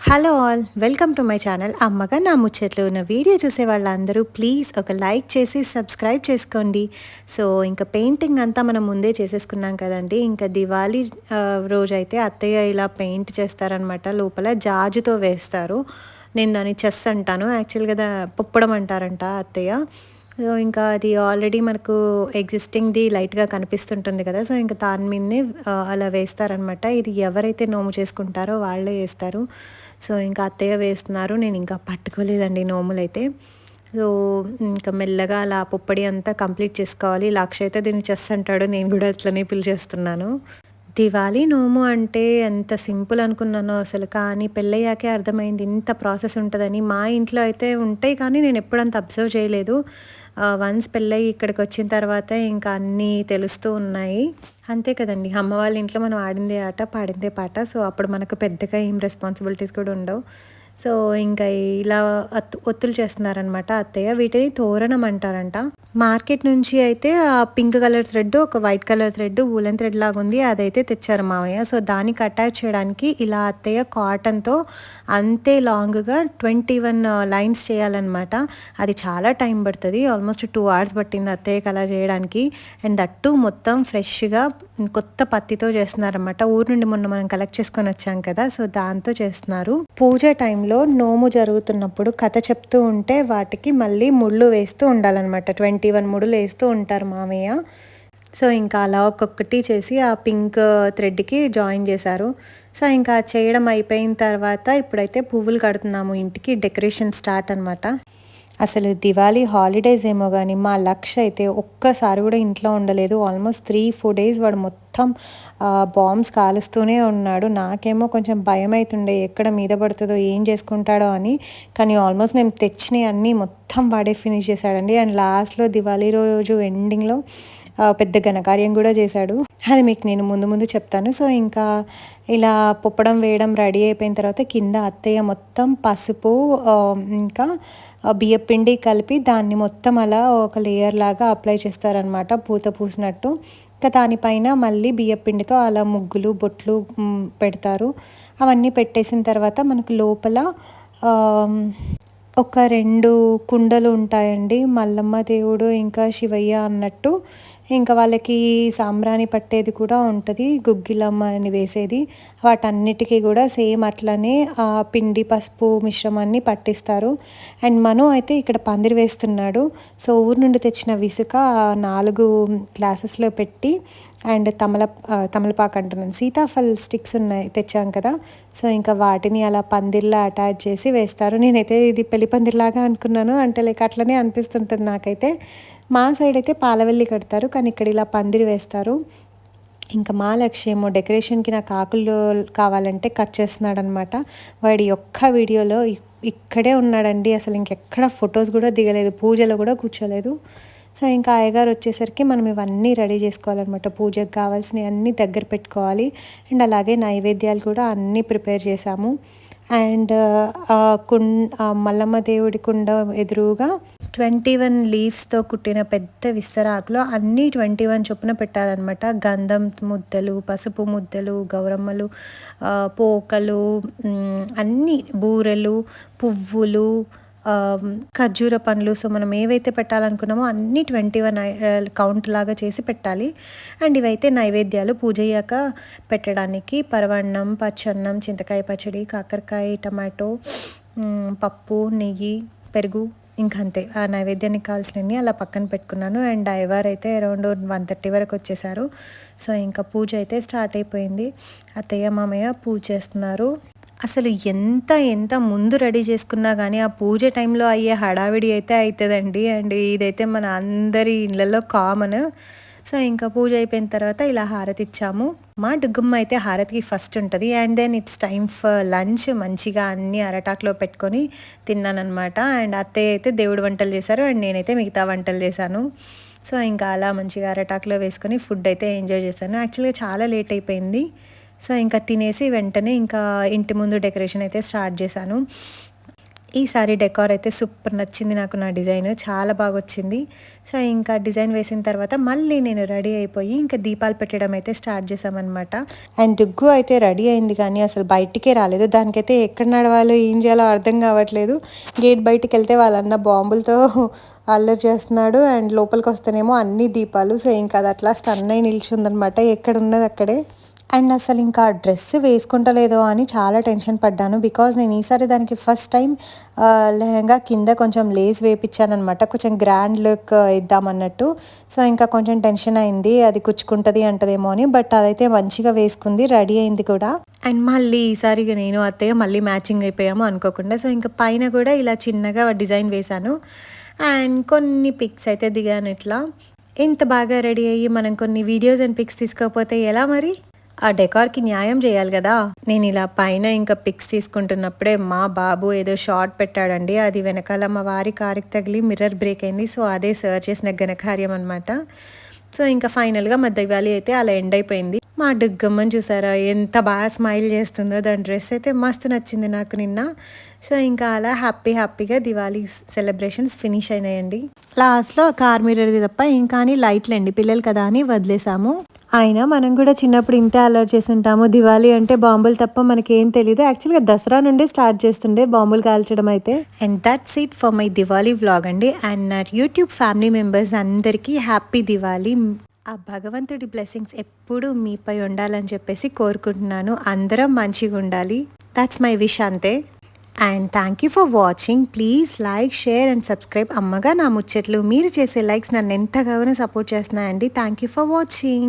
Hello all welcome to my channel అమ్మగా నా ముచ్చట్లు. ఉన్న వీడియో చూసే వాళ్ళందరూ ప్లీజ్ ఒక లైక్ చేసి సబ్స్క్రైబ్ చేసుకోండి. సో ఇంకా పెయింటింగ్ అంతా మనం ముందే చేసేసుకున్నాం కదండి. ఇంకా దివాళీ రోజైతే అత్తయ్య ఇలా పెయింట్ చేస్తారనమాట లోపల జాజుతో వేస్తారు. నేను దాన్ని చెస్ అంటాను. యాక్చువల్గా దా పుప్పడం అంటారంట అత్తయ్య. సో ఇంకా అది ఆల్రెడీ మనకు ఎగ్జిస్టింగ్ది లైట్గా కనిపిస్తుంటుంది కదా. సో ఇంకా దాని మీదనే అలా వేస్తారనమాట ఇది ఎవరైతే నోము చేసుకుంటారో వాళ్ళే వేస్తారు. సో ఇంకా అత్తయ్య వేస్తున్నారు. నేను ఇంకా పట్టుకోలేదండి నోములు అయితే. సో ఇంకా మెల్లగా అలా పుప్పడి అంతా కంప్లీట్ చేసుకోవాలి. లక్ష అయితే దీన్ని చెస్ అంటాడు. నేను కూడా అట్లనే పిలిచేస్తున్నాను. దివాళీ నోము అంటే ఎంత సింపుల్ అనుకున్నానో అసలు కానీ పెళ్ళయ్యాకే అర్థమైంది ఇంత ప్రాసెస్ ఉంటుందని. మా ఇంట్లో అయితే ఉంటాయి కానీ నేను ఎప్పుడంత అబ్జర్వ్ చేయలేదు. వన్స్ పెళ్ళయి ఇక్కడికి వచ్చిన తర్వాత ఇంకా అన్నీ తెలుస్తూ ఉన్నాయి. అంతే కదండి అమ్మ వాళ్ళ ఇంట్లో మనం ఆడిందే ఆట పాడిందే పాట. సో అప్పుడు మనకు పెద్దగా ఏం రెస్పాన్సిబిలిటీస్ కూడా ఉండవు. సో ఇంకా ఇలా అత్తు ఒత్తులు చేస్తున్నారనమాట అత్తయ్య. వీటిని తోరణం అంటారంట. మార్కెట్ నుంచి అయితే ఆ పింక్ కలర్ థ్రెడ్ ఒక white colour thread woollen thread లాగా ఉంది అదైతే తెచ్చారు మావయ్య. సో దానికి అటాచ్ చేయడానికి ఇలా అత్తయ్య కాటన్తో అంతే లాంగ్గా ట్వంటీ వన్ లైన్స్ చేయాలన్నమాట. అది చాలా టైం పడుతుంది. ఆల్మోస్ట్ టూ అవర్స్ పట్టింది అత్తయ్యకి అలా చేయడానికి. అండ్ దట్టు మొత్తం ఫ్రెష్గా కొత్త పత్తితో చేస్తున్నారన్నమాట. ఊరు నుండి మొన్న మనం కలెక్ట్ చేసుకొని వచ్చాం కదా సో దాంతో చేస్తున్నారు. పూజ టైంలో నోము జరుగుతున్నప్పుడు కథ చెప్తూ ఉంటే వాటికి మళ్ళీ ముళ్ళు వేస్తూ ఉండాలన్నమాట. ట్వంటీ వన్ ముడులు వేస్తూ ఉంటారు మామయ్య. సో ఇంకా అలా ఒక్కొక్కటి చేసి ఆ పింక్ థ్రెడ్కి జాయిన్ చేశారు. సో ఇంకా చేయడం అయిపోయిన తర్వాత ఇప్పుడైతే పువ్వులు కడుతున్నాము. ఇంటికి డెకరేషన్ స్టార్ట్ అనమాట అసలు దివాళీ హాలిడేస్ ఏమో కానీ మా లక్ష అయితే ఒక్కసారి కూడా ఇంట్లో ఉండలేదు. ఆల్మోస్ట్ త్రీ ఫోర్ డేస్ వాడు మొత్తం మొత్తం బాంబ్స్ కాలుస్తూనే ఉన్నాడు. నాకేమో కొంచెం భయం అవుతుండే ఎక్కడ మీద పడుతుందో ఏం చేసుకుంటాడో అని. కానీ ఆల్మోస్ట్ మేము తెచ్చినవి అన్నీ మొత్తం వాడే ఫినిష్ చేశాడండి. అండ్ లాస్ట్లో దివాళీ రోజు ఎండింగ్లో పెద్ద ఘనకార్యం కూడా చేశాడు. అది మీకు నేను ముందు ముందు చెప్తాను. సో ఇంకా ఇలా పొప్పడం వేయడం రెడీ అయిపోయిన తర్వాత కింద అత్తయ్య మొత్తం పసుపు ఇంకా బియ్యపిండి కలిపి దాన్ని మొత్తం అలా ఒక లేయర్ లాగా అప్లై చేస్తారనమాట పూత పూసినట్టు. ఇంకా దానిపైన మళ్ళీ బియ్యపిండితో అలా ముగ్గులు బొట్లు పెడతారు. అవన్నీ పెట్టేసిన తర్వాత మనకు లోపల ఒక రెండు కుండలు ఉంటాయండి. మల్లమ్మ దేవుడు ఇంకా శివయ్య అన్నట్టు. ఇంకా వాళ్ళకి సాంబ్రాణి పట్టేది కూడా ఉంటుంది గుగ్గిలమ్మ అని వేసేది. వాటన్నిటికీ కూడా సేమ్ అట్లనే ఆ పిండి పసుపు మిశ్రమాన్ని పట్టిస్తారు. అండ్ మను అయితే ఇక్కడ పందిరి వేస్తున్నాడు. సో ఊరు నుండి తెచ్చిన విసుక నాలుగు గ్లాసెస్లో పెట్టి అండ్ తమల తమలపాకు అంటున్నాను. సీతాఫల్ స్టిక్స్ ఉన్నాయి తెచ్చాం కదా. సో ఇంకా వాటిని అలా పందిర్లా అటాచ్ చేసి వేస్తారు. నేనైతే ఇది పెళ్ళి పందిర్లాగా అనుకున్నాను. అంటే లైక్ అట్లనే అనిపిస్తుంటుంది నాకైతే. మా సైడ్ అయితే పాలవెల్లి కడతారు కానీ ఇక్కడ ఇలా పందిరి వేస్తారు. ఇంకా మా లక్ష్యము డెకరేషన్కి నాకు ఆకులు కావాలంటే కట్ చేస్తున్నాడు అనమాట వాడి ఒక్క వీడియోలో ఇక్కడే ఉన్నాడండి. అసలు ఇంకెక్కడ ఫొటోస్ కూడా దిగలేదు పూజలో కూడా కూర్చోలేదు. సో ఇంకా అయ్యగారు వచ్చేసరికి మనం ఇవన్నీ రెడీ చేసుకోవాలన్నమాట. పూజకు కావాల్సినవి అన్నీ దగ్గర పెట్టుకోవాలి. అండ్ అలాగే నైవేద్యాలు కూడా అన్నీ ప్రిపేర్ చేసాము అండ్ కుం మల్లమ్మ దేవుడి కుండ ఎదురుగా ట్వంటీ వన్ లీవ్స్తో కుట్టిన పెద్ద విస్తరాకులో అన్నీ ట్వంటీ వన్ చొప్పున పెట్టాలన్నమాట. గంధం ముద్దలు పసుపు ముద్దలు గౌరమ్మలు పోకలు అన్నీ బూరెలు పువ్వులు ఖర్జూర పండ్లు సో మనం ఏవైతే పెట్టాలనుకున్నామో అన్నీ ట్వంటీ వన్ కౌంట్ లాగా చేసి పెట్టాలి. అండ్ ఇవైతే నైవేద్యాలు పూజ అయ్యాక పెట్టడానికి పరవన్నం పచ్చన్నం చింతకాయ పచ్చడి కాకరకాయ టమాటో పప్పు నెయ్యి పెరుగు ఇంకా అంతే. ఆ నైవేద్యానికి కావాల్సినవి అలా పక్కన పెట్టుకున్నాను. అండ్ ఐవార్ అయితే అరౌండ్ వన్ థర్టీ వరకు వచ్చేసారు. సో ఇంకా పూజ అయితే స్టార్ట్ అయిపోయింది. అత్తయ్య మామయ్య పూజ చేస్తున్నారు. అసలు ఎంత ఎంత ముందు రెడీ చేసుకున్నా కానీ ఆ పూజ టైంలో అయ్యే హడావిడి అయితే అవుతుందండి అండ్ ఇదైతే మన అందరి ఇళ్ళల్లో కామన్ సో ఇంకా పూజ అయిపోయిన తర్వాత ఇలా హారతి ఇచ్చాము. మా డుగ్గమ్మ అయితే హారతికి ఫస్ట్ ఉంటుంది. And then it's time for lunch. మంచిగా అన్ని అరటాకులో పెట్టుకొని తిన్నానమాట అండ్ అత్తయ్య అయితే దేవుడు వంటలు చేశారు. అండ్ నేనైతే మిగతా వంటలు చేశాను. సో ఇంకా అలా మంచిగా అరటాకులో వేసుకొని ఫుడ్ అయితే ఎంజాయ్ చేశాను. యాక్చువల్గా చాలా లేట్ అయిపోయింది. సో ఇంకా తినేసి వెంటనే ఇంకా ఇంటి ముందు డెకరేషన్ అయితే స్టార్ట్ చేశాను. ఈసారి డెకార్ అయితే సూపర్ నచ్చింది నాకు నా డిజైన్ చాలా బాగా వచ్చింది సో ఇంకా డిజైన్ వేసిన తర్వాత మళ్ళీ నేను రెడీ అయిపోయి ఇంకా దీపాలు పెట్టడం అయితే స్టార్ట్ చేసామన్నమాట అండ్ డుగ్గు అయితే రెడీ అయింది కానీ అసలు బయటికే రాలేదు. దానికైతే ఎక్కడ నడవాలో ఏం చేయాలో అర్థం కావట్లేదు. గేట్ బయటికి వెళ్తే వాళ్ళన్న బాంబులతో అల్లరి చేస్తున్నాడు. అండ్ లోపలికి వస్తేనేమో అన్ని దీపాలు. సో ఇంకా అది అట్లా స్టన్ అయి నిల్చుందనమాట ఎక్కడ ఉన్నది అక్కడే. అండ్ అసలు ఇంకా డ్రెస్ వేసుకుంటలేదో అని చాలా టెన్షన్ పడ్డాను. బికాజ్ నేను ఈసారి దానికి ఫస్ట్ టైం లెహంగా కింద కొంచెం లేస్ వేపించాను కొంచెం గ్రాండ్ లుక్ ఇద్దామన్నట్టు. సో ఇంకా కొంచెం టెన్షన్ అయింది. అది కుచ్చుకుంటుంది అంటదేమో అని. బట్ అదైతే మంచిగా వేసుకుంది. రెడీ అయింది కూడా. అండ్ మళ్ళీ ఈసారి నేను అత్తయ్య మళ్ళీ మ్యాచింగ్ అయిపోయాము అనుకోకుండా. సో ఇంకా పైన కూడా ఇలా చిన్నగా డిజైన్ వేశాను. అండ్ కొన్ని పిక్స్ అయితే దిగాను ఇట్లా. ఇంత బాగా రెడీ అయ్యి మనం కొన్ని వీడియోస్ అండ్ పిక్స్ తీసుకోకపోతే ఎలా మరి? ఆ డెకార్కి న్యాయం చేయాలి కదా. నేను ఇలా పైన ఇంకా పిక్స్ తీసుకుంటున్నప్పుడే మా బాబు ఏదో షార్ట్ పెట్టాడండి. అది వెనకాల మా వారి కారుకి తగిలి మిర్రర్ బ్రేక్ అయింది. సో అదే సర్చ్ చేసిన ఘనకార్యం అనమాట సో ఇంకా ఫైనల్గా మా దివాళీ అయితే అలా ఎండ్ అయిపోయింది. మా డుగ్గమ్మని చూసారా? ఎంత బాగా స్మైల్ చేస్తుందో దాని డ్రెస్ అయితే మస్తు నచ్చింది నాకు నిన్న. సో ఇంకా అలా హ్యాపీ హ్యాపీగా దివాళీ సెలబ్రేషన్స్ ఫినిష్ అయినాయండి. లాస్ట్లో కార్ మిర్రర్ది తప్ప ఇంకా అని లైట్లు అండి. పిల్లలు కదా అని వదిలేసాము. అయినా మనం కూడా చిన్నప్పుడు ఇంతే అలర్ట్ చేసి ఉంటాము దివాళీ అంటే బాంబులు తప్ప మనకేం తెలియదు యాక్చువల్గా దసరా నుండే స్టార్ట్ చేస్తుండే బాంబులు కాల్చడం అయితే. And that's it for my Diwali vlog అండి. అండ్ నా యూట్యూబ్ ఫ్యామిలీ మెంబర్స్ అందరికీ హ్యాపీ దివాళీ. ఆ భగవంతుడి బ్లెస్సింగ్స్ ఎప్పుడూ మీపై ఉండాలని చెప్పేసి కోరుకుంటున్నాను. అందరం మంచిగా ఉండాలి. దట్స్ మై విష్ అంతే. And thank you for watching please like share and subscribe అమ్మగా నా ముచ్చట్లు. మీరు చేసే లైక్స్ నన్ను ఎంతగానో support చేస్తున్నాయండి. Thank you for watching